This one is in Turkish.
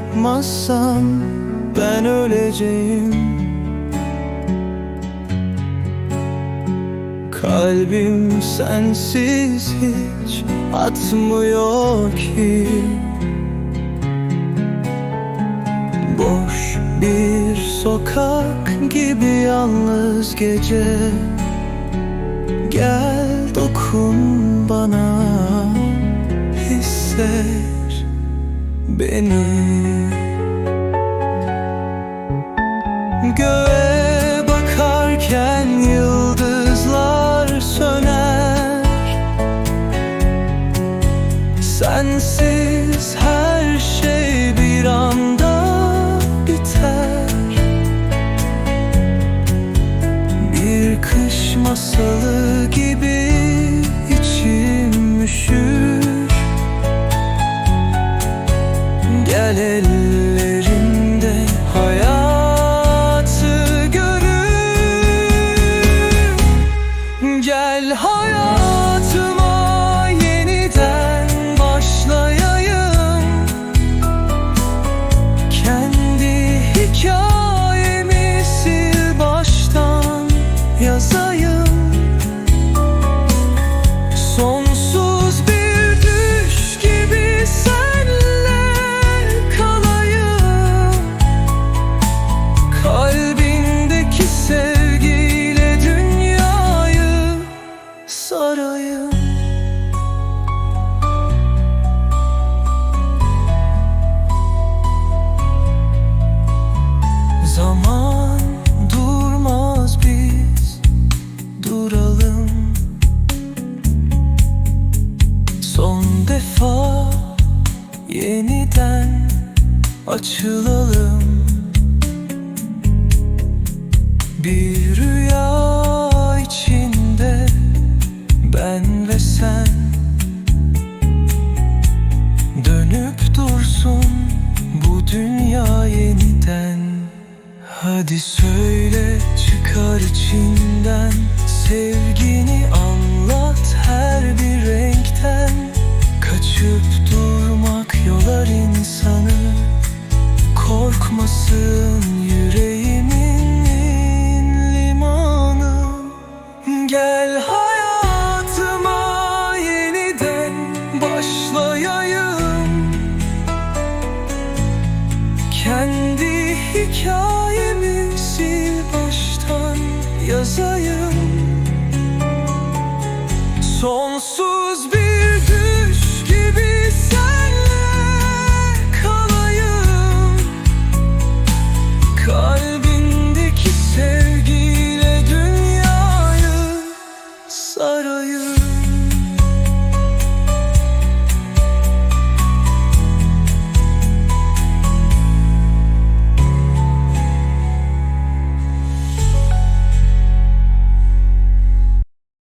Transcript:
yapmazsam ben öleceğim. Kalbim sensiz hiç atmıyor ki. Boş bir sokak gibi yalnız gece beni. Göğe bakarken yıldızlar söner. Sensiz her şey bir anda biter. Bir kış masalı gibi Gel açılalım. Bir rüya içinde ben ve sen. Dönüp dursun bu dünya yeniden. Hadi söyle çıkar içinden. Sevgini Hikayemi sil baştan yazayım. Sonsuz bir düş gibi senle kalayım. Kalbim